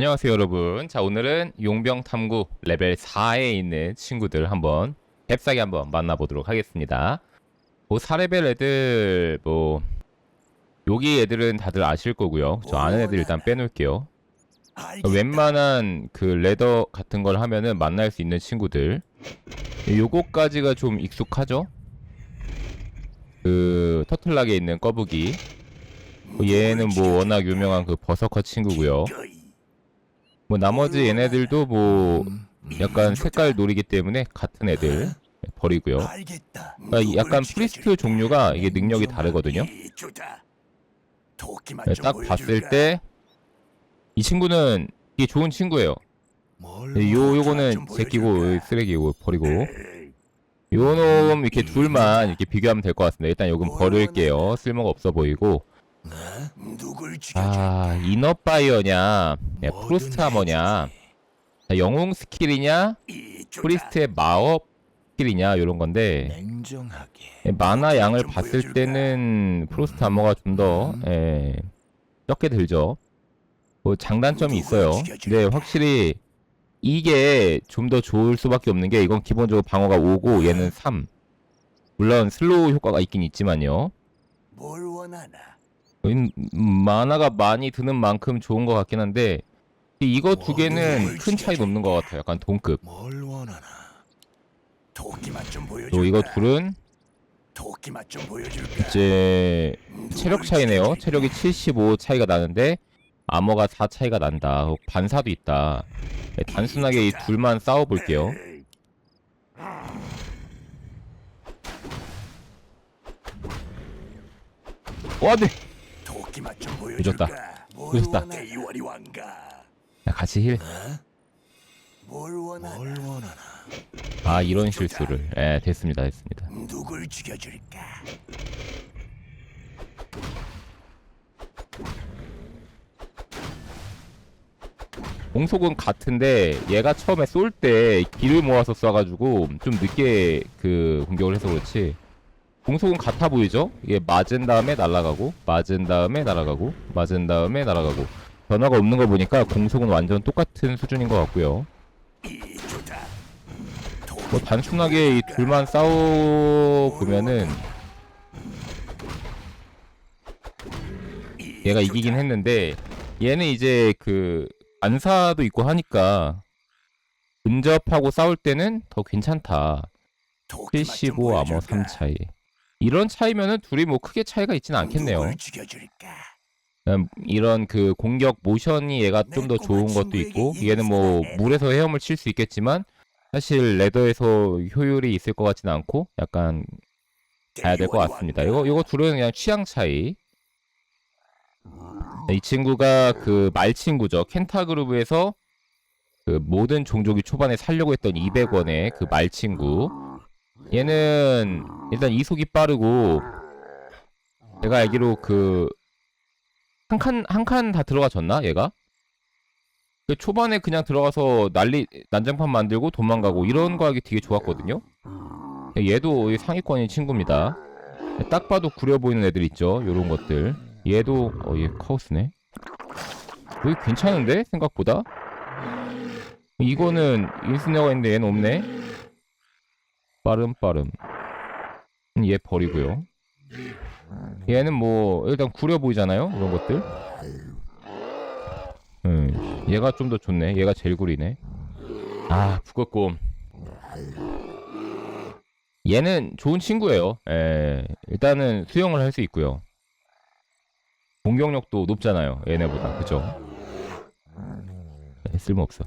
안녕하세요 여러분. 자 오늘은 용병 탐구 레벨 4에 있는 친구들 한번 잽싸게 한번 만나보도록 하겠습니다. 뭐 4레벨 애들 뭐 여기 애들은 다들 아실 거고요. 저 아는 애들 일단 빼놓을게요. 웬만한 그 레더 같은 걸 하면은 만날 수 있는 친구들. 요거까지가 좀 익숙하죠? 그 터틀락에 있는 꺼부기. 얘는 뭐 워낙 유명한 그 버서커 친구고요 뭐 나머지 얘네들도 뭐 약간 색깔 놀이기 때문에 같은 애들 버리고요. 알겠다. 그러니까 약간 프리스트 종류가 이게 능력이 다르거든요. 네, 딱 봤을 때 이 친구는 이게 좋은 친구예요. 네, 요 요거는 제끼고 쓰레기고 버리고 요놈 이렇게 둘만 이렇게 비교하면 될 것 같습니다. 일단 요건 버릴게요. 쓸모가 없어 보이고 누굴 아 이너파이어냐 네, 프로스트 하머냐 자, 영웅 스킬이냐 프리스트의 마법 스킬이냐 이런 건데. 예, 마나 양을 봤을 때는 프로스트 아머가 좀더 예, 적게 들죠. 뭐 장단점이 있어요. 근데 확실히 이게 좀 더 좋을 수밖에 없는 게 이건 기본적으로 방어가 5고 얘는 3. 물론 슬로우 효과가 있긴 있지만요. 뭘 원하나? 음, 마나가 많이 드는 만큼 좋은 것 같긴 한데 이거 두 개는 큰 차이는 없는 것 같아요. 약간 동급. 뭘 원하나? 도끼만 좀 보여줄까? 이거 둘은 도끼만 좀 보여줄까? 이제 체력 차이네요. 체력이 75 차이가 나는데 아머가 4 차이가 난다. 어, 반사도 있다. 네, 단순하게 이 둘만 싸워 볼게요. 와, 네. 늦었다. 뭘 늦었다. 야, 같이 힐. 원하나? 아, 이런 실수를. 예, 됐습니다. 됐습니다. 누굴 죽여줄까? 공속은 같은데 얘가 처음에 쏠 때 길을 모아서 쏴가지고 좀 늦게 그 공격을 해서 그렇지 공속은 같아 보이죠? 이게 맞은 다음에 날아가고 맞은 다음에 날아가고 맞은 다음에 날아가고 변화가 없는 거 보니까 공속은 완전 똑같은 수준인 것 같고요. 뭐 단순하게 이 둘만 싸워 보면은 얘가 이기긴 했는데 얘는 이제 그 안사도 있고 하니까 근접하고 싸울 때는 더 괜찮다. 도끼만 좀75 아머 보여줄까? 3 차이. 이런 차이면은 둘이 뭐 크게 차이가 있진 않겠네요. 음, 이런 그 공격 모션이 얘가 좀 더 좋은 것도 있고 얘는 뭐 물에서 헤엄을 칠 수 있겠지만 사실 레더에서 효율이 있을 것 같지는 않고 약간 가야 될 것 같습니다. 이거 이거 둘은 그냥 취향 차이. 이 친구가 그 말 친구죠. 켄타 그루브에서 그 모든 종족이 초반에 살려고 했던 200원의 그 말 친구. 얘는 일단 이속이 빠르고 제가 알기로 그 한 칸 한 칸 다 들어가졌나 얘가? 그 초반에 그냥 들어가서 난리 난장판 만들고 도망가고 이런 거 하기 되게 좋았거든요. 얘도 상위권인 친구입니다. 딱 봐도 구려 보이는 애들 있죠. 요런 것들. 얘도 어 얘 카오스네. 여기 괜찮은데 생각보다. 이거는 인스네어가 있는데 얘는 없네. 빠름 빠름. 음, 얘 버리고요. 얘는 뭐 일단 구려 보이잖아요. 이런 것들. 음, 얘가 좀 더 좋네. 얘가 제일 구리네. 아, 북극곰. 얘는 좋은 친구예요. 예, 일단은 수영을 할 수 있고요. 공격력도 높잖아요. 얘네보다. 그죠? 예, 쓸모없어.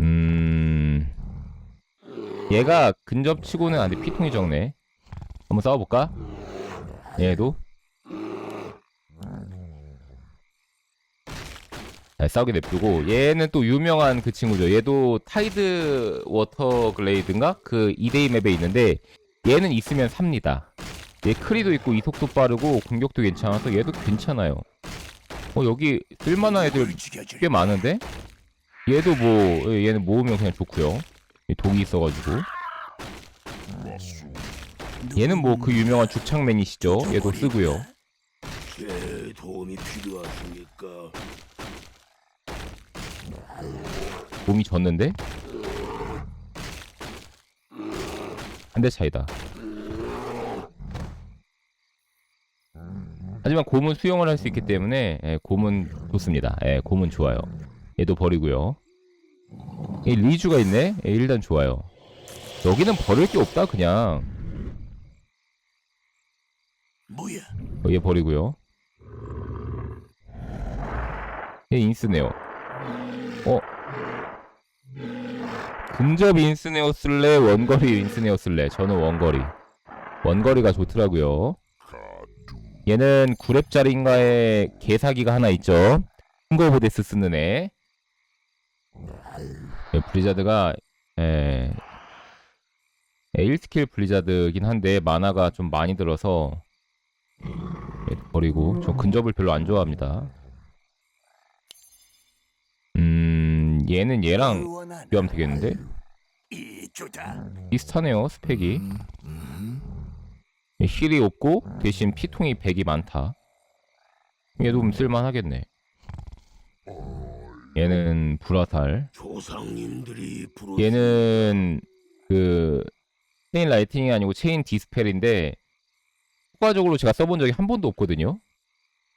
음. 얘가 근접치고는 안돼 피통이 적네. 한번 싸워볼까? 얘도. 자, 싸우게 냅두고 얘는 또 유명한 그 친구죠. 얘도 타이드 워터 글레이드인가? 그 2대2 맵에 있는데 얘는 있으면 삽니다. 얘 크리도 있고 이속도 빠르고 공격도 괜찮아서 얘도 괜찮아요. 어 여기 쓸만한 애들? 꽤 많은데? 얘도 뭐 얘는 모으면 그냥 좋고요. 이 독이 있어가지고 얘는 뭐 그 유명한 죽창맨이시죠. 얘도 쓰고요. 제 도움이 필요하십니까? 곰이 졌는데? 한 대 차이다. 하지만 곰은 수영을 할 수 있기 때문에 예, 곰은 좋습니다. 예, 곰은 좋아요. 얘도 버리고요. 이 리주가 있네. 예, 일단 좋아요. 여기는 버릴 게 없다 그냥. 뭐야? 어, 얘 버리고요. 얘 인스네어. 어? 근접 인스네어 쓸래? 원거리 인스네어 쓸래? 저는 원거리. 원거리가 좋더라고요. 얘는 9렙짜리인가에 개사기가 하나 있죠. 킹거보데스 쓰는 애. 예, 블리자드가 예, 예, 1스킬 블리자드긴 한데 마나가 좀 많이 들어서 예, 버리고 저 근접을 별로 안 좋아합니다. 음 얘는 얘랑? 비하면 되겠는데. 비슷하네요 스펙이 예, 힐이 없고 대신 피통이 100이 많다. 얘도 좀 쓸만하겠네. 얘는 불화살. 조상님들이 부르. 얘는 그 체인 라이팅이 아니고 체인 디스펠인데 효과적으로 제가 써본 적이 한 번도 없거든요.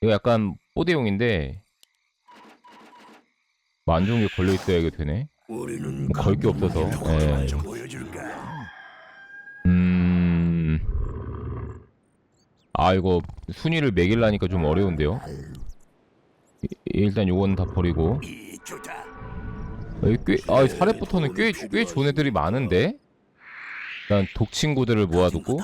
이거 약간 뽀대용인데 좋은 게 걸려 있어야 이게 되네. 우리는 뭐 걸게 없어서. 예. 음. 아 이거 순위를 매길라니까 좀 어려운데요. 이- 일단 요건 다 버리고. 여기 꽤, 아, 사례부터는 꽤, 꽤 좋은 애들이 많은데? 일단 독친구들을 모아두고.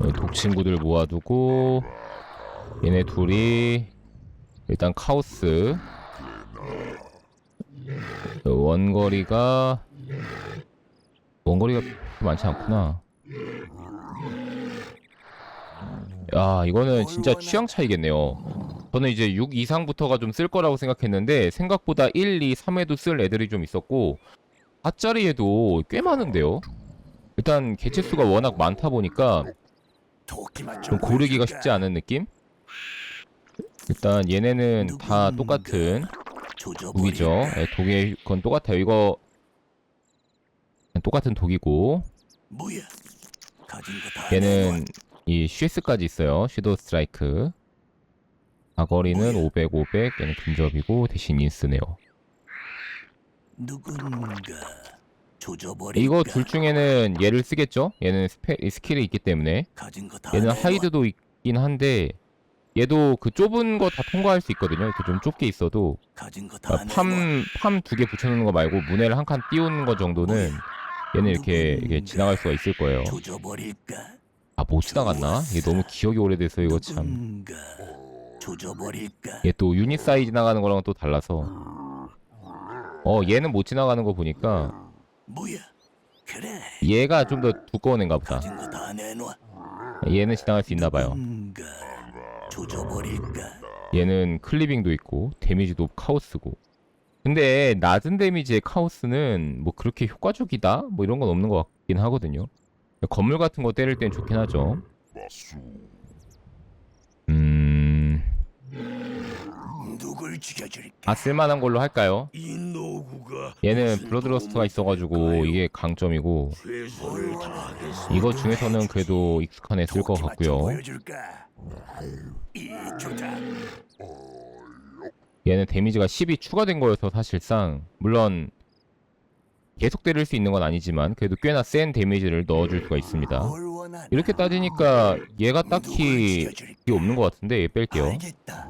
어, 독친구들 모아두고, 얘네 둘이, 일단 카오스. 어, 원거리가, 원거리가 많지 않구나. 야, 이거는 진짜 취향 차이겠네요. 저는 이제 6 이상부터가 좀 쓸 거라고 생각했는데 생각보다 1, 2, 3에도 쓸 애들이 좀 있었고 4짜리에도 꽤 많은데요. 일단 개체 수가 워낙 많다 보니까 좀 고르기가 쉽지 않은 느낌? 일단 얘네는 다 똑같은 독이죠. 예, 독의 건 똑같아요. 이거 똑같은 독이고 얘는 이 쉐스까지 있어요. 섀도우 스트라이크. 사거리는 500, 500. 얘는 근접이고 대신 인스네요. 누군가 조져버릴까? 이거 둘 중에는 얘를 쓰겠죠? 얘는 스페, 스킬이 있기 때문에 얘는 하이드도 있긴 한데 얘도 그 좁은 거 다 통과할 수 있거든요. 이렇게 좀 좁게 있어도 거다 팜팜 두 개 붙여놓는 거 말고 문해를 한 칸 띄우는 거 정도는 얘는 이렇게, 이렇게 지나갈 수가 있을 거예요. 조져버릴까? 아못 지나갔나? 이게 너무 기억이 오래돼서 이거 참. 조져버릴까? 얘 또 유닛 사이 지나가는 거랑은 또 달라서. 어 얘는 못 지나가는 거 보니까 뭐야? 그래 얘가 좀 더 두꺼운 애인가 보다. 가진 거 다 내놔 얘는 지나갈 수 있나 봐요. 조져버릴까? 얘는 클리빙도 있고 데미지도 카오스고 근데 낮은 데미지의 카오스는 뭐 그렇게 효과적이다? 뭐 이런 건 없는 것 같긴 하거든요 건물 같은 거 때릴 땐 좋긴 하죠 음... 누굴 죽여줄까? 아 쓸만한 걸로 할까요? 이 노구가 얘는 무슨 블러드러스트가 도움을 있어가지고? 이게 강점이고 최선을. 이거 중에서는 그래도 익숙한 애 쓸 것 도끼만 좀 같고요 보여줄까? 이주다. 얘는 데미지가 10이 추가된 거여서 사실상 물론 계속 때릴 수 있는 건 아니지만 그래도 꽤나 센 데미지를 넣어줄 수가 있습니다 뭘 원하나? 이렇게 따지니까 얘가 딱히? 이게 없는 것 같은데 얘 뺄게요. 알겠다.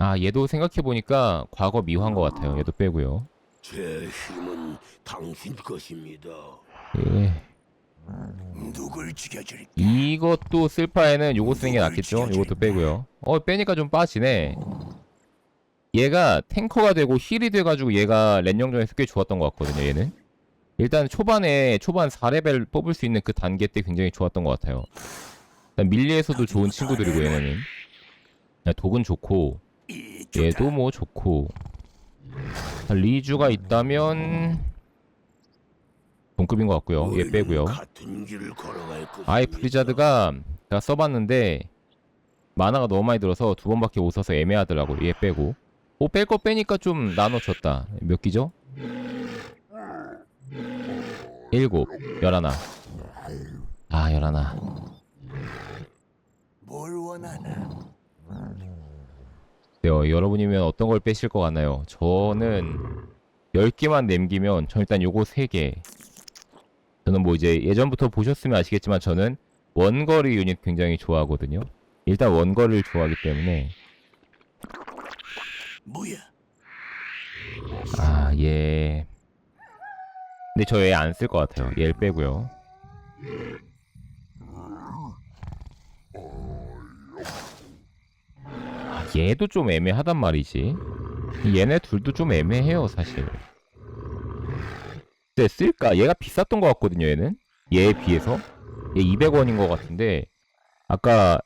아 얘도 생각해보니까 과거 미화한 것 같아요. 얘도 빼고요. 제 힘은 당신 것입니다. 예. 누굴 죽여줄까? 이것도 쓸 바에는 요거 쓰는 게 낫겠죠? 요것도 빼고요. 어 빼니까 좀 빠지네. 얘가 탱커가 되고 힐이 돼가지고 얘가 랜영전에서 꽤 좋았던 것 같거든요. 얘는 일단 초반에 초반 4레벨 뽑을 수 있는 그 단계 때 굉장히 좋았던 것 같아요. 일단 밀리에서도 좋은 친구들이고 그냥 독은 좋고. 얘도 뭐 좋고 리주가 있다면 동급인 것 같고요. 얘 빼고요. 아이 블리자드가 제가 써봤는데 만화가 너무 많이 들어서 두 번밖에 못 써서 애매하더라고. 얘 빼고 오, 뺄 거 빼니까 좀 나눠줬다. 몇 기죠? 일곱, 열하나. 아, 열하나. 뭘 원하나? 네, 어, 여러분이면 어떤 걸 빼실 것 같나요? 저는 10개만 남기면 저 일단 요거 3개. 저는 뭐 이제 예전부터 보셨으면 아시겠지만 저는 원거리 유닛 굉장히 좋아하거든요. 일단 원거리를 좋아하기 때문에 뭐야? 아, 얘. 근데 저 얘 안 쓸 것 같아요. 얘를 빼고요. 얘도 좀 애매하단 말이지. 얘네 둘도 좀 애매해요, 사실. 근데 쓸까? 얘가 비쌌던 것 같거든요, 얘는. 얘에 비해서. 얘 200원인 것 같은데, 아까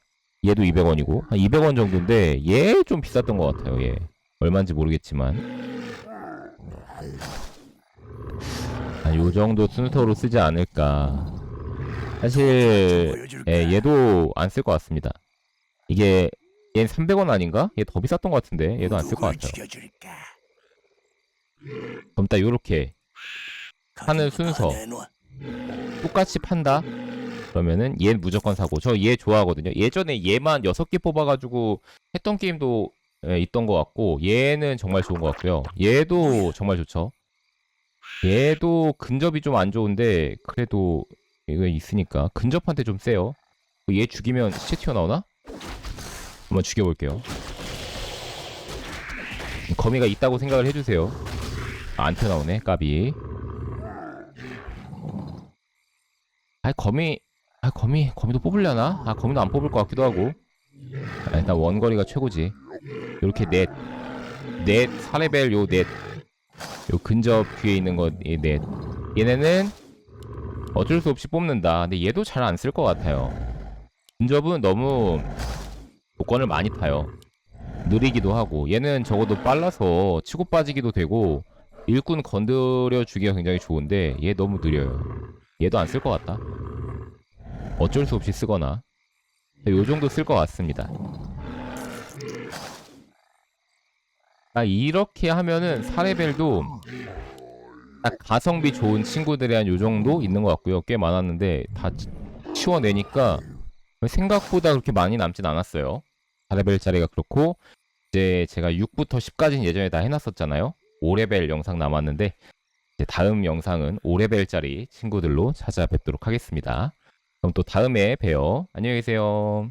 얘도 200원이고, 한 200원 정도인데, 얘 좀 비쌌던 것 같아요, 얘. 얼마인지 모르겠지만. 아, 요 정도 순서로 쓰지 않을까. 사실? 예, 얘도 안 쓸 것 같습니다. 이게, 얘는 300원 아닌가? 얘 더 비쌌던 것 같은데, 얘도 안 쓸 것 같아요. 그럼 딱 요렇게, 다 순서. 똑같이 판다? 그러면은 얘 무조건 사고 저 얘 좋아하거든요. 예전에 얘만 6개 뽑아가지고 했던 게임도 예, 있던 것 같고 얘는 정말 좋은 것 같고요. 얘도 정말 좋죠. 얘도 근접이 좀 안 좋은데 그래도 이거 있으니까 근접한테 좀 세요. 얘 죽이면 시체 튀어나오나? 한번 죽여볼게요. 거미가 있다고 생각을 해주세요. 아, 안 튀어나오네 까비. 아 거미 아 거미 거미도 뽑으려나? 아 거미도 안 뽑을 것 같기도 하고 아, 일단 원거리가 최고지 요렇게 넷 넷 4레벨 요 넷 요 근접 뒤에 있는 거넷 얘네는 어쩔 수 없이 뽑는다 근데 얘도 잘 안 쓸 것 같아요 근접은 너무 조건을 많이 타요 느리기도 하고 얘는 적어도 빨라서 치고 빠지기도 되고 일꾼 건드려 주기가 굉장히 좋은데 얘 너무 느려요 얘도 안 쓸 것 같다. 어쩔 수 없이 쓰거나 요 정도 쓸 것 같습니다. 아 이렇게 하면은 4레벨도 딱 가성비 좋은 친구들에 한 요 정도 있는 것 같고요. 꽤 많았는데 다 치- 치워내니까 생각보다 그렇게 많이 남진 않았어요. 4레벨짜리가 그렇고 이제 제가 6부터 10까지는 예전에 다 해놨었잖아요. 5레벨 영상 남았는데 이제 다음 영상은 5레벨짜리 친구들로 찾아뵙도록 하겠습니다. 그럼 또 다음에 봬요. 안녕히 계세요.